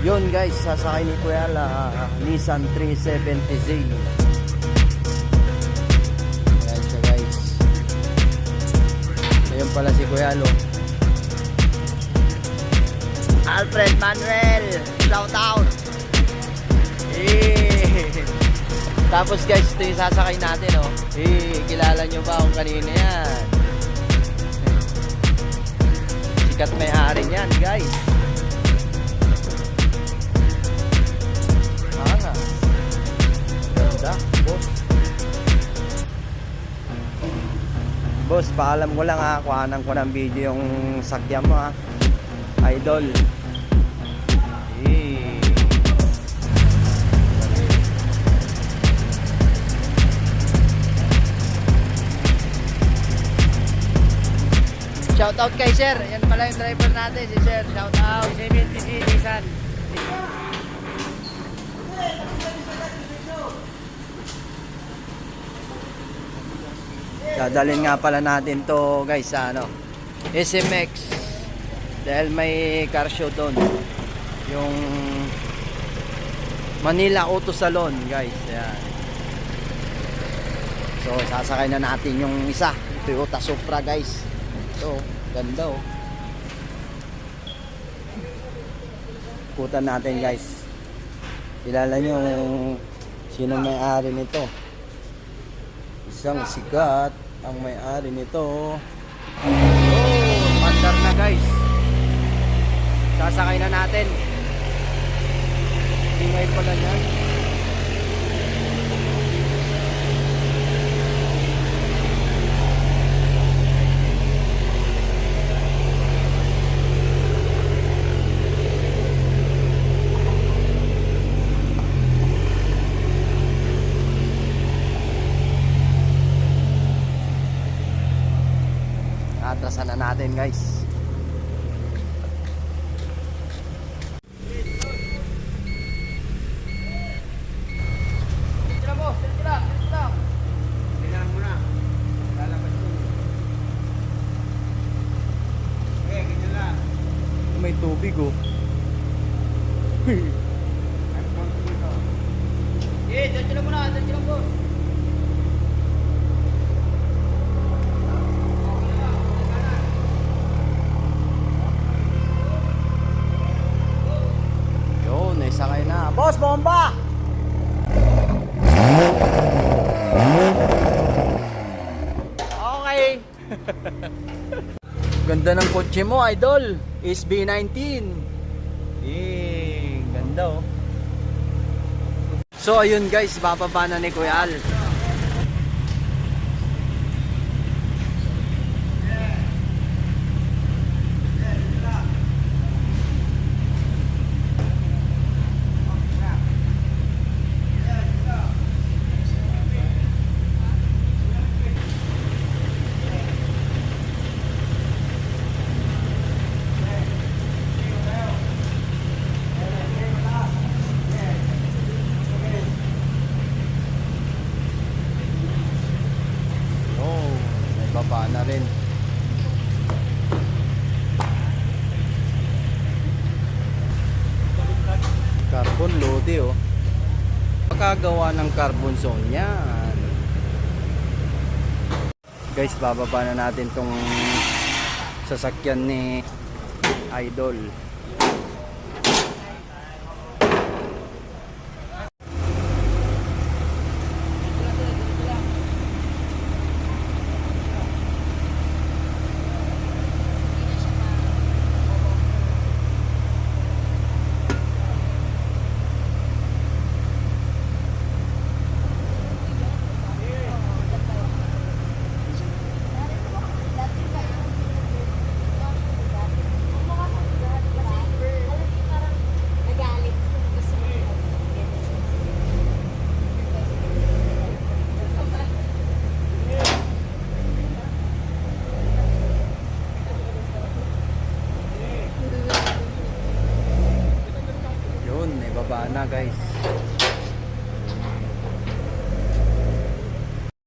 Yun guys, sasakay ni Kuya la Nissan 370Z. Ayan siya guys. Ayun pala si Kuya Lo. Alfred Manuel, shout out. Eh. Tapos guys, ito yung sasakay natin oh. Eh, kilala nyo ba kung kanina yan? Sikat may-ari niyan guys. Ganda, boss. Boss, paalam ko lang ha, kuhanan ko ng video yung sakyan mo ha. Idol. Eh. Shout out kay Sir. Yan pala yung driver natin, si Sir. Shout out. 70 Nissan. Dadalhin nga pala natin to guys sa ano SMX dahil may car show doon. Yung Manila Auto Salon guys Ayan. so sasakay na natin yung isa Toyota Supra guys. Ito ganda oh. Kutan natin guys. Kilala nyo sino may-ari nito. Isang sikat ang may-ari nito. Oh, mandar na guys. Sasakay na natin. Ingay pala yan. Atrasan na natin guys. May tubig oh. Eh, diretso lang muna, diretso lang boss. Yun, naisakay na. Boss, bomba! Okay. ganda ng kotse mo, idol. SB19. Eh, ganda oh. So ayun guys, bababa na ni Kuya Al. Oh, may baba na rin. Carbon lodi oh. Makagawa ng carbon zone yan. Guys, bababa na natin tong sasakyan ni Idol. Habana guys.